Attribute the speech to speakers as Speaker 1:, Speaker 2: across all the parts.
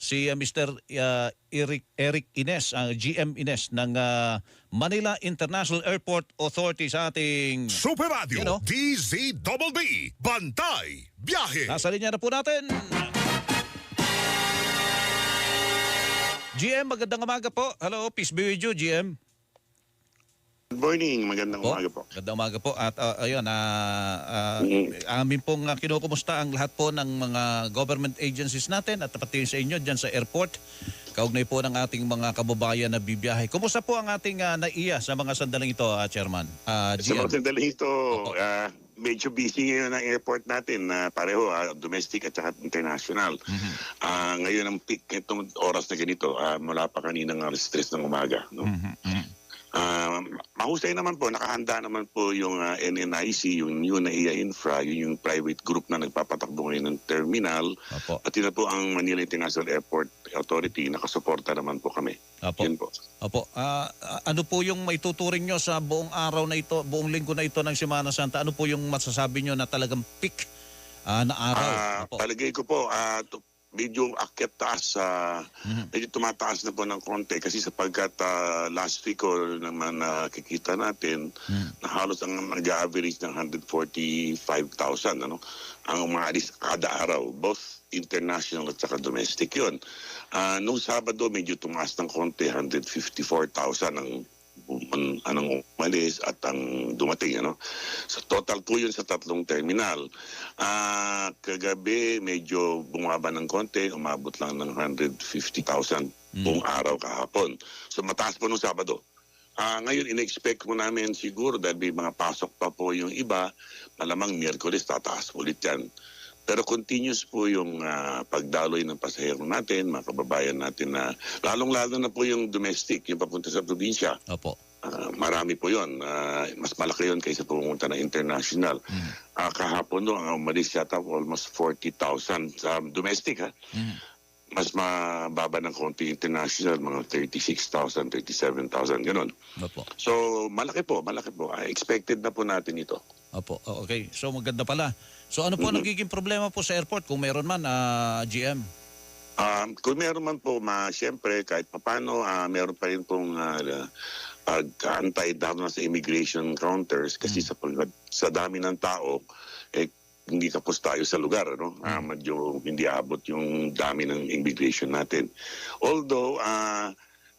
Speaker 1: si uh, Mr. uh, Eric, Eric Ines, ang GM Ines ng uh, Manila International Airport Authority sa ating...
Speaker 2: Super Radio,
Speaker 1: Yan, oh.
Speaker 2: DZBB, Bantay, Biyahe.
Speaker 1: Nasa linya na po natin. GM, magandang umaga po. Hello, peace be with you, GM.
Speaker 3: Good morning, magandang
Speaker 1: Po,
Speaker 3: umaga po.
Speaker 1: Magandang umaga po. At uh, ayun, ah, ah,
Speaker 3: Mm.
Speaker 1: amin pong uh, kinukumusta ang lahat po ng mga government agencies natin at pati sa inyo dyan sa airport. Kaugnay po ng ating mga kababayan na bibiyahe. Kumusta po ang ating uh, naiya sa mga sandaling ito, ah, Chairman?
Speaker 3: Sa
Speaker 1: GM?
Speaker 3: mga sandali ito,
Speaker 1: Opo.
Speaker 3: ah, medyo busy ngayon ang airport natin na pareho, ah, domestic at saka international.
Speaker 1: Mhm.
Speaker 3: Ah, ngayon ang peak itong oras na ganito, ah, mula pa kaninang alas 3 ng umaga. No?
Speaker 1: Mhm,
Speaker 3: Ah, mahusay naman po, nakahanda naman po yung ah, NNIC, yung New NAIA Infra, yun yung private group na nagpapatakbo ngayon ng terminal.
Speaker 1: Opo.
Speaker 3: At yun na po ang Manila International Airport Authority, nakasuporta naman po kami.
Speaker 1: Opo.
Speaker 3: Yun po.
Speaker 1: Opo. Ah, ah, ano po yung maituturing nyo sa buong araw na ito, buong linggo na ito ng Semana Santa? Ano po yung masasabi nyo na talagang peak ah, na araw?
Speaker 3: Ah,
Speaker 1: Opo.
Speaker 3: palagay ko po, to- medyo akyat taas, ah,
Speaker 1: Mhm.
Speaker 3: medyo tumataas na po ng konti kasi sapagkat ah, last week ko naman nakikita natin
Speaker 1: Mhm.
Speaker 3: na halos ang nag-average ng 145,000 ano, ang umaalis kada araw, both international at saka domestic yun. Ah, nung Sabado, medyo tumaas ng konti, 154,000 ang anong umalis at ang dumating ano so total po yun sa tatlong terminal ah kagabi medyo bumaba ng konti umabot lang ng 150,000
Speaker 1: Mm.
Speaker 3: buong araw kahapon so mataas po nung Sabado Ah, ngayon in-expect po namin siguro dahil may mga pasok pa po yung iba, malamang Miyerkules tataas ulit yan. Pero continuous po yung ah, pagdaloy ng pasahero natin, mga kababayan natin na lalong-lalo na po yung domestic, yung papunta sa probinsya.
Speaker 1: Opo.
Speaker 3: Ah, marami po yon. Ah, mas malaki yon kaysa pumunta na international.
Speaker 1: Mhm.
Speaker 3: Ah, kahapon no, ang umalis yata almost 40,000 sa domestic ha.
Speaker 1: Mhm.
Speaker 3: Mas mababa ng konti international, mga 36,000, 37,000, ganun.
Speaker 1: Opo.
Speaker 3: So, malaki po, malaki po. Ah, expected na po natin ito.
Speaker 1: Opo. Okay. So maganda pala. So ano po
Speaker 3: Mhm.
Speaker 1: nagiging problema po sa airport kung meron man ah, GM?
Speaker 3: Um, kung meron man po, ma, siyempre, kahit papano, ah, meron pa rin pong uh, pag-antay dahil na sa immigration counters kasi sa, pag- sa dami ng tao, hindi tapos tayo sa lugar, ano? Ah, medyo hindi abot yung dami ng immigration natin. Although, ah,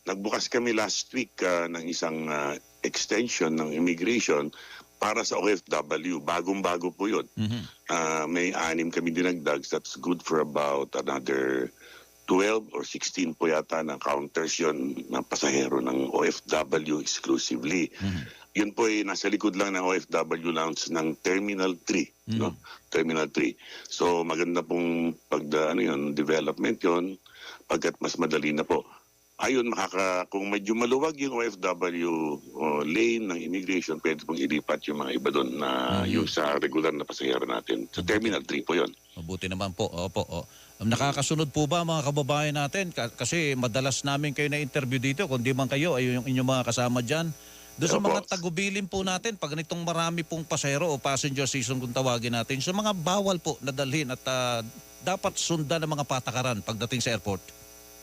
Speaker 3: nagbukas kami last week ah, ng isang ah, extension ng immigration para sa OFW. Bagong-bago po yun.
Speaker 1: Mhm.
Speaker 3: Ah, may anim kami dinagdag. That's good for about another 12 or 16 po yata na counters yon ng pasahero ng OFW exclusively.
Speaker 1: Mhm.
Speaker 3: Yun po ay nasa likod lang ng OFW lounge ng Terminal 3. No? Terminal 3. So maganda pong pag ano yun, development yon pagkat mas madali na po. Ayun, makaka, kung medyo maluwag yung OFW o lane ng immigration, pwede pong ilipat yung mga iba doon na
Speaker 1: Mhm.
Speaker 3: yung sa regular na pasahero natin. Sa Terminal 3 po yon.
Speaker 1: Mabuti naman po. Opo. Oh. Um, Nakakasunod po ba mga kababayan natin? Ka- Kasi madalas namin kayo na-interview dito. Kung di man kayo, ay yung inyong mga kasama dyan. Doon sa
Speaker 3: Opo.
Speaker 1: mga tagubilin po natin, pag ganitong marami pong pasahero o passenger season kung tawagin natin, sa mga bawal po na dalhin at ah, dapat sundan ng mga patakaran pagdating sa airport.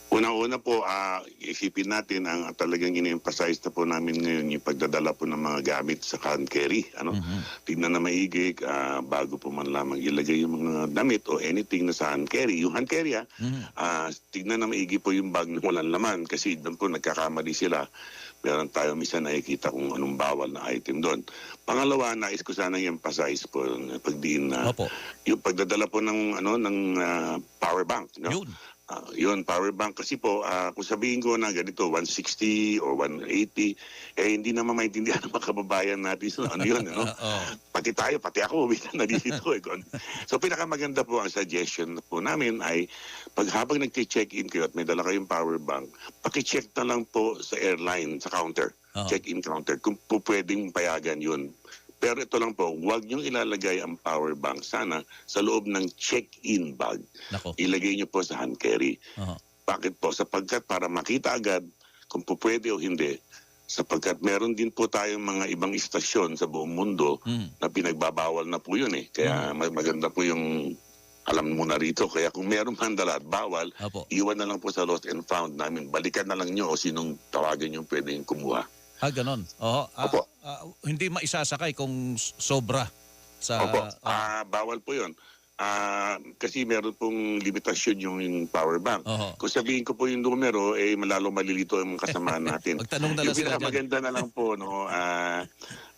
Speaker 3: Una-una po, ah, isipin natin ang talagang in-emphasize na po namin ngayon yung pagdadala po ng mga gamit sa hand carry. Ano?
Speaker 1: Mhm.
Speaker 3: Tingnan na maigi ah, bago po man lamang ilagay yung mga damit o anything na sa hand carry. Yung hand carry, ah,
Speaker 1: Mhm.
Speaker 3: ah, tignan na maigi po yung bag na walang laman kasi doon po nagkakamali sila. Meron tayo misa nakikita kung anong bawal na item doon. Pangalawa, nais ko sana i-emphasize po pagdiin na
Speaker 1: Opo.
Speaker 3: yung pagdadala po ng ano ng ah, power bank. No?
Speaker 1: Yun.
Speaker 3: Ah, yun, power bank kasi po, ah, kung sabihin ko na ganito, 160 or 180, eh hindi naman maintindihan ng mga kababayan natin so, ano yun, ano? Pati tayo, pati ako, minsan nandito eh. Kung- So pinakamaganda po ang suggestion po namin ay pag habang nag-check-in kayo at may dala kayong power bank, paki-check na lang po sa airline, sa counter, check-in counter, kung po pwedeng payagan yun. Pero ito lang po, huwag niyong ilalagay ang power bank sana sa loob ng check-in bag
Speaker 1: Nako.
Speaker 3: ilagay niyo po sa hand carry.
Speaker 1: Oo.
Speaker 3: Bakit po? Sapagkat para makita agad kung po pwede o hindi, sapagkat meron din po tayong mga ibang istasyon sa buong mundo
Speaker 1: Mhm.
Speaker 3: na pinagbabawal na po yun eh. Kaya ma- maganda po yung alam mo na rito. Kaya kung meron man dala at bawal,
Speaker 1: Opo.
Speaker 3: iwan na lang po sa lost and found namin. Balikan na lang nyo o sinong tawagan yung pwedeng kumuha.
Speaker 1: Ah, ganon. Oo. Ah,
Speaker 3: Opo.
Speaker 1: ah, hindi maisasakay kung sobra sa...
Speaker 3: Opo,
Speaker 1: ah,
Speaker 3: ah, bawal po yun. Ah, kasi meron pong limitasyon yung, yung power bank.
Speaker 1: Oo.
Speaker 3: Kung sabihin ko po yung numero, eh malalo malilito ang kasamaan natin.
Speaker 1: Magtanong na lang
Speaker 3: yung
Speaker 1: sila dyan.
Speaker 3: pinakamaganda na lang po, no, ah,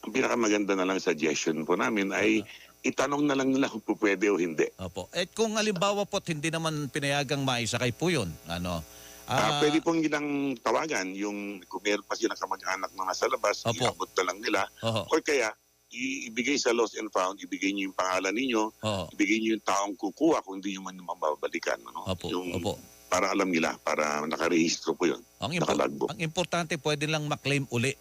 Speaker 3: ang pinakamaganda na lang suggestion po namin ay itanong na lang nila kung po pwede o hindi.
Speaker 1: Opo. At kung halimbawa po hindi naman pinayagang maisakay po yun, ano?
Speaker 3: Ah, pwede pong nilang tawagan yung kung meron pa silang kamag-anak na nasa labas,
Speaker 1: Opo.
Speaker 3: iabot na lang nila.
Speaker 1: Oho.
Speaker 3: Or kaya, ibigay sa lost and found, ibigay niyo yung pangalan ninyo,
Speaker 1: Oho.
Speaker 3: ibigay niyo yung taong kukuha kung hindi niyo man mababalikan. Ano?
Speaker 1: Opo.
Speaker 3: Yung,
Speaker 1: Opo.
Speaker 3: Para alam nila, para nakarehistro po yun.
Speaker 1: Ang, impo- ang importante pwede lang maklaim uli.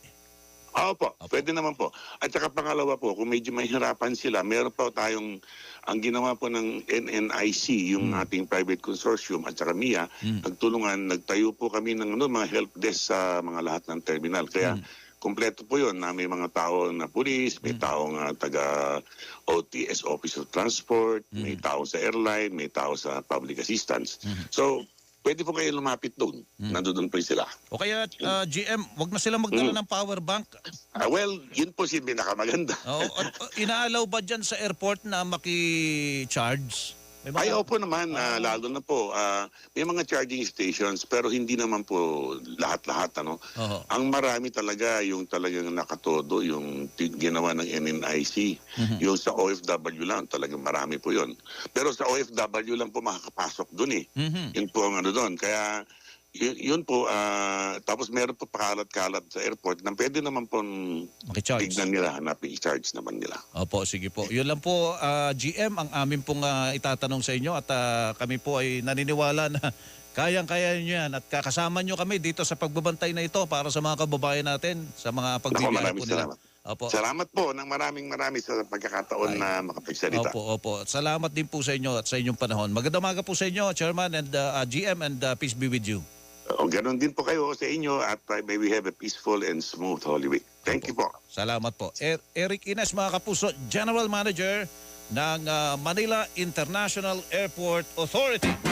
Speaker 3: Opo,
Speaker 1: Opo.
Speaker 3: pwede naman po. At saka pangalawa po, kung medyo mahirapan sila, meron pa tayong, ang ginawa po ng NNIC, yung
Speaker 1: Hmm.
Speaker 3: ating private consortium at saka MIA,
Speaker 1: Mm.
Speaker 3: nagtulungan, nagtayo po kami ng ano, mga help desk sa mga lahat ng terminal. Kaya
Speaker 1: Mm.
Speaker 3: kompleto po yun na may mga tao na pulis, may
Speaker 1: Mm.
Speaker 3: taong ah, taga OTS Office of Transport, may
Speaker 1: Mm.
Speaker 3: tao sa airline, may tao sa public assistance.
Speaker 1: Mhm.
Speaker 3: So, pwede po kayo lumapit doon.
Speaker 1: Mm.
Speaker 3: Nandoon po sila.
Speaker 1: O kaya ah, GM, wag na sila magdala ng power bank.
Speaker 3: Ah, well, yun po si pinakamaganda.
Speaker 1: O, o- o- inaalaw ba dyan sa airport na maki-charge? May mga-
Speaker 3: Ay, opo naman,
Speaker 1: ah,
Speaker 3: lalo na po. ah, may mga charging stations pero hindi naman po lahat-lahat. Ano?
Speaker 1: Oho.
Speaker 3: Ang marami talaga yung talagang nakatodo, yung ginawa ng NNIC.
Speaker 1: Mhm.
Speaker 3: Yung sa OFW lang, talagang marami po yon. Pero sa OFW lang po makakapasok dun eh.
Speaker 1: Mhm.
Speaker 3: Yun po ang ano doon. Kaya yun, yun po, ah, tapos meron po pakalat-kalat sa airport na pwede naman po
Speaker 1: Maki-charge.
Speaker 3: tignan nila, hanapin, i-charge naman nila.
Speaker 1: Opo, sige po. Yun lang po, ah, GM, ang amin pong ah, itatanong sa inyo at ah, kami po ay naniniwala na kayang-kaya nyo yan at kakasama nyo kami dito sa pagbabantay na ito para sa mga kababayan natin, sa mga pagbibiyahe
Speaker 3: maraming
Speaker 1: po nila.
Speaker 3: salamat.
Speaker 1: Opo.
Speaker 3: Salamat po ng maraming marami sa pagkakataon
Speaker 1: Ay.
Speaker 3: na makapagsalita.
Speaker 1: Opo, opo. Salamat din po sa inyo at sa inyong panahon. Magandang umaga po sa inyo, Chairman and ah, GM and ah, peace be with you.
Speaker 3: O ganun din po kayo sa inyo at uh, may we have a peaceful and smooth Holy Week. Thank you po.
Speaker 1: Salamat po. Er- Eric Ines, mga kapuso, General Manager ng ah, Manila International Airport Authority.